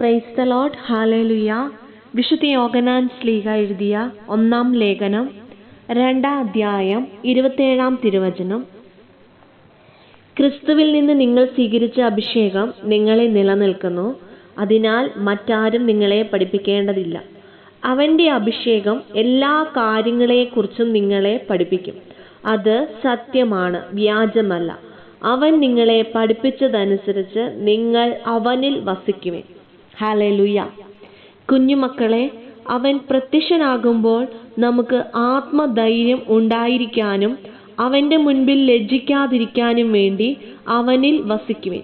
Praise the load hallelujah വിശുദ്ധ യോഗനാൻ സ്ലീഹ എഴുതിയ ഒന്നാം ലേഖനം രണ്ടാം അധ്യായം ഇരുപത്തേഴാം തിരുവചനം. ക്രിസ്തുവിൽ നിന്ന് നിങ്ങൾ സ്വീകരിച്ച അഭിഷേകം നിങ്ങളെ നിലനിൽക്കുന്നു. അതിനാൽ മറ്റാരും നിങ്ങളെ പഠിപ്പിക്കേണ്ടതില്ല. അവന്റെ അഭിഷേകം എല്ലാ കാര്യങ്ങളെക്കുറിച്ചും നിങ്ങളെ പഠിപ്പിക്കും. അത് സത്യമാണ് വ്യാജമല്ല. അവൻ നിങ്ങളെ പഠിപ്പിച്ചതനുസരിച്ച് നിങ്ങൾ അവനിൽ വസിക്കുമേ ഹാലലുയ. കുഞ്ഞുമക്കളെ അവൻ പ്രത്യക്ഷനാകുമ്പോൾ നമുക്ക് ആത്മധൈര്യം ഉണ്ടായിരിക്കാനും അവന്റെ മുൻപിൽ ലജ്ജിക്കാതിരിക്കാനും വേണ്ടി അവനിൽ വസിക്കുവിൻ.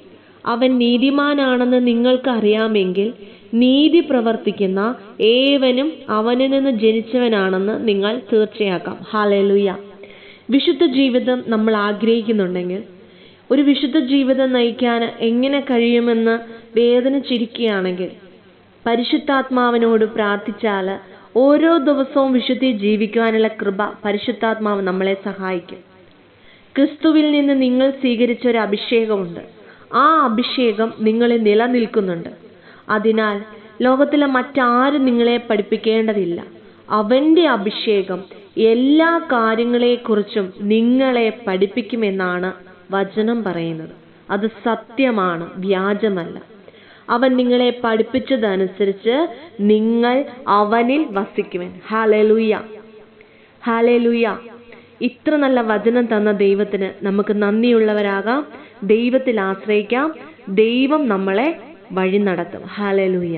അവൻ നീതിമാനാണെന്ന് നിങ്ങൾക്ക് അറിയാമെങ്കിൽ നീതി പ്രവർത്തിക്കുന്ന ഏവനും അവനിൽ നിന്ന് ജനിച്ചവനാണെന്ന് നിങ്ങൾ തീർച്ചയാക്കാം. ഹാലലുയ. വിശുദ്ധ ജീവിതം നമ്മൾ ആഗ്രഹിക്കുന്നുണ്ടെങ്കിൽ ഒരു വിശുദ്ധ ജീവിതം നയിക്കാൻ എങ്ങനെ കഴിയുമെന്ന് വേദനിച്ചിരിക്കുകയാണെങ്കിൽ പരിശുദ്ധാത്മാവിനോട് പ്രാർത്ഥിച്ചാൽ ഓരോ ദിവസവും വിശുദ്ധി ജീവിക്കുവാനുള്ള കൃപ പരിശുദ്ധാത്മാവ് നമ്മളെ സഹായിക്കും. ക്രിസ്തുവിൽ നിന്ന് നിങ്ങൾ സ്വീകരിച്ച ഒരു അഭിഷേകമുണ്ട്. ആ അഭിഷേകം നിങ്ങളിൽ നിലനിൽക്കുന്നുണ്ട്. അതിനാൽ ലോകത്തിലെ മറ്റാരും നിങ്ങളെ പഠിപ്പിക്കേണ്ടതില്ല. അവന്റെ അഭിഷേകം എല്ലാ കാര്യങ്ങളെക്കുറിച്ചും നിങ്ങളെ പഠിപ്പിക്കുമെന്നാണ് വചനം പറയുന്നത്. അത് സത്യമാണ് വ്യാജമല്ല. അവൻ നിങ്ങളെ പഠിപ്പിച്ചതനുസരിച്ച് നിങ്ങൾ അവനിൽ വസിക്കുവൻ. ഹാലലുയ ഹാലലുയ ഇത്ര നല്ല വചനം തന്ന ദൈവത്തിന് നമുക്ക് നന്ദിയുള്ളവരാകാം. ദൈവത്തിൽ ആശ്രയിക്കാം. ദൈവം നമ്മളെ വഴി നടത്തും. ഹാലലുയ